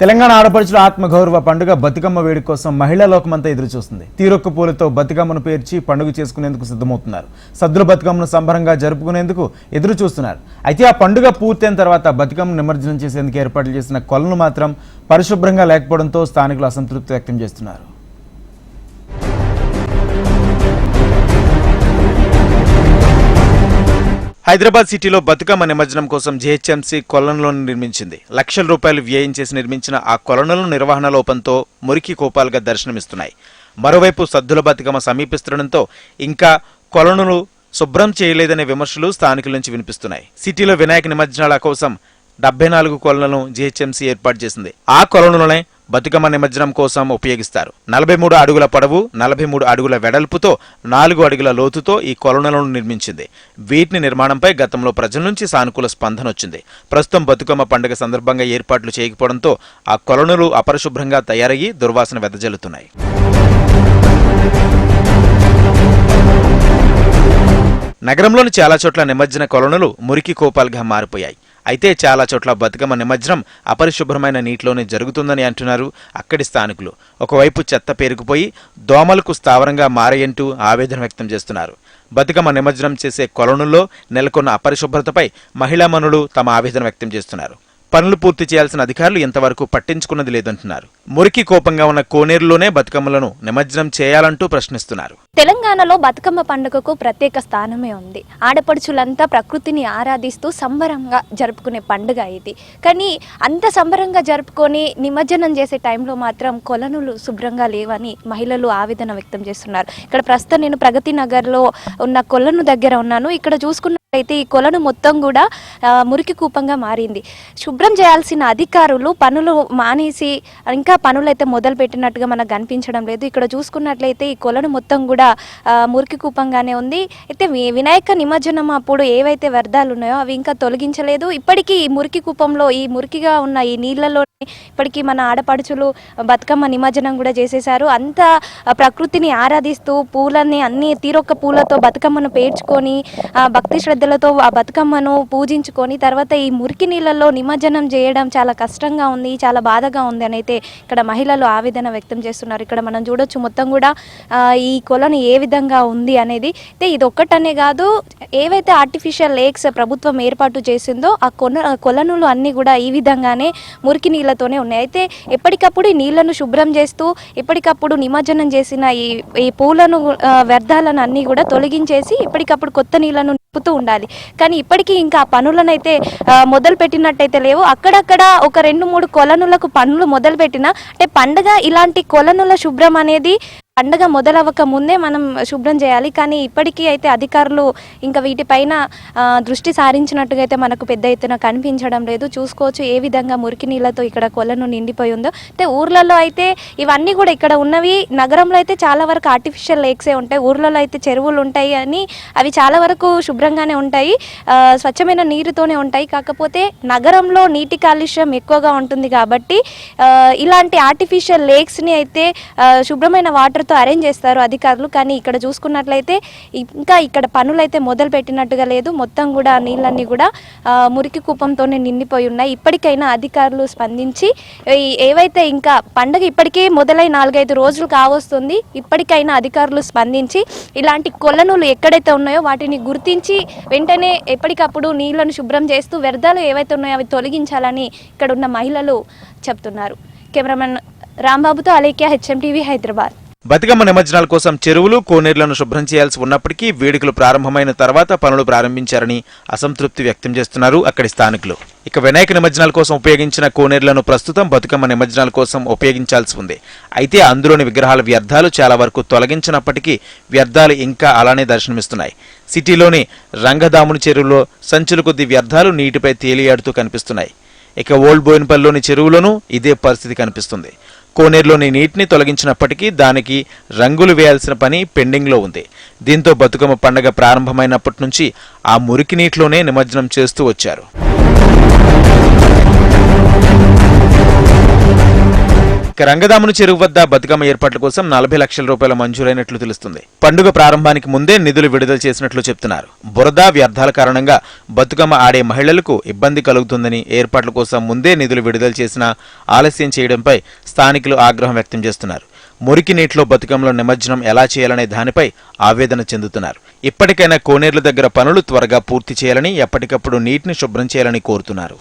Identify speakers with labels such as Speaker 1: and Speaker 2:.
Speaker 1: తెలంగాణ ఆడపడుచుల ఆత్మగౌరవ పండుగ బతుకమ్మ వేడుక కోసం మహిళా లోకమంతా ఎదురుచూస్తుంది. తీరొక్క పూలతో బతుకమ్మను పేర్చి పండుగ చేసుకునేందుకు సిద్ధమవుతున్నారు. సద్దుల బతుకమ్మను సంబరంగా జరుపుకునేందుకు ఎదురు చూస్తున్నారు అయితే ఆ పండుగ పూర్తయిన తర్వాత బతుకమ్మను నిమజ్జనం చేసేందుకు ఏర్పాట్లు చేసిన కొలను మాత్రం పరిశుభ్రంగా లేకపోవడంతో స్థానికులు అసంతృప్తి వ్యక్తం చేస్తున్నారు. హైదరాబాద్ సిటీలో బతుకమ్మ నిమజ్జనం కోసం జీహెచ్ఎంసీ కొలనులను నిర్మించింది. లక్షల రూపాయలు వ్యయం చేసి నిర్మించిన ఆ కొలనుల నిర్వహణ లోపంతో మురికి కోపాలుగా దర్శనమిస్తున్నాయి. మరోవైపు సద్దుల బతుకమ్మ సమీపిస్తుండటంతో ఇంకా కొలనులు శుభ్రం చేయలేదనే విమర్శలు స్థానికుల నుంచి వినిపిస్తున్నాయి. సిటీలో వినాయక నిమజ్జనాల కోసం డెబ్బై నాలుగు కొలనులను జీహెచ్ఎంసీ ఏర్పాటు చేసింది. ఆ కొలనులనే బతుకమ్మ నిమజ్జనం కోసం ఉపయోగిస్తారు. నలభై మూడు అడుగుల పొడవు నలభై మూడు అడుగుల వెడల్పుతో నాలుగు అడుగుల లోతుతో ఈ కొలనులను నిర్మించింది. వీటిని నిర్మాణంపై గతంలో ప్రజల నుంచి సానుకూల స్పందన వచ్చింది. ప్రస్తుతం బతుకమ్మ పండుగ సందర్భంగా ఏర్పాట్లు చేయకపోవడంతో ఆ కొలనులు అపరిశుభ్రంగా తయారయ్యి దుర్వాసన వెదజల్లుతున్నాయి. నగరంలోని చాలా చోట్ల నిమజ్జన కొలనులు మురికి కోపాలుగా మారిపోయాయి. అయితే చాలా చోట్ల బతుకమ్మ నిమజ్జనం అపరిశుభ్రమైన నీటిలోనే జరుగుతుందని అంటున్నారు అక్కడి స్థానికులు. ఒకవైపు చెత్త పేరుకుపోయి దోమలకు స్థావరంగా మారాయంటూ ఆవేదన వ్యక్తం చేస్తున్నారు. బతుకమ్మ నిమజ్జనం చేసే కొలనుల్లో నెలకొన్న అపరిశుభ్రతపై మహిళా మనులు తమ ఆవేదన వ్యక్తం చేస్తున్నారు. పనులు పూర్తి చేయాల్సిన అధికారులు ఇంతవరకు పట్టించుకున్నది లేదంటున్నారు. మురికి కోపంగా ఉన్న కోనేరులోనే బతుకమ్మలను నిమజ్జనం చేయాలంటూ ప్రశ్నిస్తున్నారు.
Speaker 2: తెలంగాణలో బతుకమ్మ పండుగకు ప్రత్యేక స్థానమే ఉంది. ఆడపడుచులంతా ప్రకృతిని ఆరాధిస్తూ సంబరంగా జరుపుకునే పండుగ ఇది. కానీ అంత సంబరంగా జరుపుకొని నిమజ్జనం చేసే టైంలో మాత్రం కొలనులు శుభ్రంగా లేవని మహిళలు ఆవేదన వ్యక్తం చేస్తున్నారు. ఇక్కడ ప్రస్తుతం నేను ప్రగతి నగర్లో ఉన్న కొలను దగ్గర ఉన్నాను. ఇక్కడ చూసుకున్న అయితే ఈ కొలను మొత్తం కూడా మురికి కూపంగా మారింది. శుభ్రం చేయాల్సిన అధికారులు పనులు మానేసి ఇంకా పనులు అయితే మొదలు పెట్టినట్టుగా మనకు కనిపించడం లేదు. ఇక్కడ చూసుకున్నట్లయితే ఈ కొలను మొత్తం కూడా మురికి కూపంగానే ఉంది. అయితే వి- వినాయక నిమజ్జనం అప్పుడు ఏవైతే వ్యర్థాలు ఉన్నాయో అవి ఇంకా తొలగించలేదు. ఇప్పటికీ ఈ మురికి కూపంలో ఈ మురికిగా ఉన్న ఈ నీళ్ళలో ఇప్పటికీ మన ఆడపడుచులు బతుకమ్మ నిమజ్జనం కూడా చేసేశారు. అంత ప్రకృతిని ఆరాధిస్తూ పూలన్నీ అన్ని తీరొక్క పూలతో బతుకమ్మను పేర్చుకొని ఆ, భక్తి శ్రద్ధలతో ఆ బతుకమ్మను పూజించుకొని తర్వాత ఈ మురికి నీళ్ళల్లో నిమజ్జనం చేయడం చాలా కష్టంగా ఉంది చాలా బాధగా ఉంది అని అయితే ఇక్కడ మహిళలు ఆవేదన వ్యక్తం చేస్తున్నారు. ఇక్కడ మనం చూడొచ్చు మొత్తం కూడా ఈ కొలను ఏ విధంగా ఉంది అనేది. అయితే ఇది ఒక్కటనే కాదు ఏవైతే ఆర్టిఫిషియల్ లేక్స్ ప్రభుత్వం ఏర్పాటు చేసిందో ఆ కొన కొలనులు అన్నీ కూడా ఈ విధంగానే మురికి నీళ్ళతోనే ఉన్నాయి. అయితే ఎప్పటికప్పుడు ఈ నీళ్ళను శుభ్రం చేస్తూ ఎప్పటికప్పుడు నిమజ్జనం చేసిన ఈ ఈ పూలను వ్యర్థాలను అన్నీ కూడా తొలగించేసి ఎప్పటికప్పుడు కొత్త నీళ్ళను నింపుతూ ఉండాలి. కానీ ఇప్పటికీ ఇంకా ఆ పనులను అయితే మొదలు పెట్టినట్టయితే లేవు. అక్కడక్కడ ఒక రెండు మూడు కొలనులకు పనులు మొదలుపెట్టిన అంటే పండగ ఇలాంటి కొలనుల శుభ్రం అనేది పండగ మొదలవ్వక ముందే మనం శుభ్రం చేయాలి. కానీ ఇప్పటికీ అయితే అధికారులు ఇంకా వీటిపైన దృష్టి సారించినట్టుగా అయితే మనకు పెద్ద ఎత్తున కనిపించడం లేదు. చూసుకోవచ్చు ఏ విధంగా మురికి నీళ్ళతో ఇక్కడ కొలను నిండిపోయి ఉందో. అయితే ఊర్లలో అయితే ఇవన్నీ కూడా ఇక్కడ ఉన్నవి నగరంలో అయితే చాలా వరకు ఆర్టిఫిషియల్ లేక్సే ఉంటాయి. ఊర్లలో అయితే చెరువులు ఉంటాయి అని అవి చాలా వరకు శుభ్రంగానే ఉంటాయి. స్వచ్ఛమైన నీరుతోనే ఉంటాయి. కాకపోతే నగరంలో నీటి కాలుష్యం ఎక్కువగా ఉంటుంది కాబట్టి ఇలాంటి ఆర్టిఫిషియల్ లేక్స్ని అయితే శుభ్రమైన వాటర్ వాటర్తో అరేంజ్ చేస్తారు అధికారులు. కానీ ఇక్కడ చూసుకున్నట్లయితే ఇంకా ఇక్కడ పనులైతే మొదలు పెట్టినట్టుగా లేదు. మొత్తం కూడా నీళ్ళన్నీ కూడా మురికి కూపంతోనే నిండిపోయి ఉన్నాయి. ఇప్పటికైనా అధికారులు స్పందించి ఏవైతే ఇంకా పండగ ఇప్పటికే మొదలై నాలుగైదు రోజులు కావస్తుంది ఇప్పటికైనా అధికారులు స్పందించి ఇలాంటి కొలనులు ఎక్కడైతే ఉన్నాయో వాటిని గుర్తించి వెంటనే ఎప్పటికప్పుడు నీళ్ళను శుభ్రం చేస్తూ వ్యర్థాలు ఏవైతే ఉన్నాయో అవి తొలగించాలని ఇక్కడ ఉన్న మహిళలు చెప్తున్నారు. కెమెరామెన్ రాంబాబుతో అలేఖ్య హెచ్ఎం టీవీ హైదరాబాద్.
Speaker 1: బతుకమ్మ నిమజ్జనాల కోసం చెరువులు కోనేరులను శుభ్రం చేయాల్సి ఉన్నప్పటికీ వేడుకలు ప్రారంభమైన తర్వాత పనులు ప్రారంభించారని అసంతృప్తి వ్యక్తం చేస్తున్నారు అక్కడి స్థానికులు. ఇక వినాయక నిమజ్జనాల కోసం ఉపయోగించిన కోనేరులను ప్రస్తుతం బతుకమ్మ నిమజ్జనాల కోసం ఉపయోగించాల్సి ఉంది. అయితే అందులోని విగ్రహాల వ్యర్థాలు చాలా వరకు తొలగించినప్పటికీ వ్యర్థాలు ఇంకా అలానే దర్శనమిస్తున్నాయి. సిటీలోని రంగదాముని చెరువులో సంచుల కొద్ది వ్యర్థాలు నీటిపై తేలియాడుతూ కనిపిస్తున్నాయి. ఇక ఓల్డ్ బోయిన్పల్లిలోని చెరువులోనూ ఇదే పరిస్థితి కనిపిస్తుంది. కోనేరులోని నీటిని తొలగించినప్పటికీ దానికి రంగులు వేయాల్సిన పని పెండింగ్లో ఉంది. దీంతో బతుకమ్మ పండగ ప్రారంభమైనప్పటి నుంచి ఆ మురికి నీటిలోనే నిమజ్జనం చేస్తూ వచ్చారు. ఇక రంగదాముని చెరువు వద్ద బతుకమ్మ ఏర్పాట్ల కోసం నలభై లక్షల రూపాయల మంజూరైనట్లు తెలుస్తుంది. పండుగ ప్రారంభానికి ముందే నిధులు విడుదల చేసినట్లు చెప్తున్నారు. బురద వ్యర్థాల కారణంగా బతుకమ్మ ఆడే మహిళలకు ఇబ్బంది కలుగుతుందని ఏర్పాట్ల కోసం ముందే నిధులు విడుదల చేసినా ఆలస్యం చేయడంపై స్థానికులు ఆగ్రహం వ్యక్తం చేస్తున్నారు. మురికి నీటిలో బతుకమ్మలో నిమజ్జనం ఎలా చేయాలనే దానిపై ఆవేదన చెందుతున్నారు. ఇప్పటికైనా కోనేర్ల దగ్గర పనులు త్వరగా పూర్తి చేయాలని ఎప్పటికప్పుడు నీటిని శుభ్రం చేయాలని కోరుతున్నారు.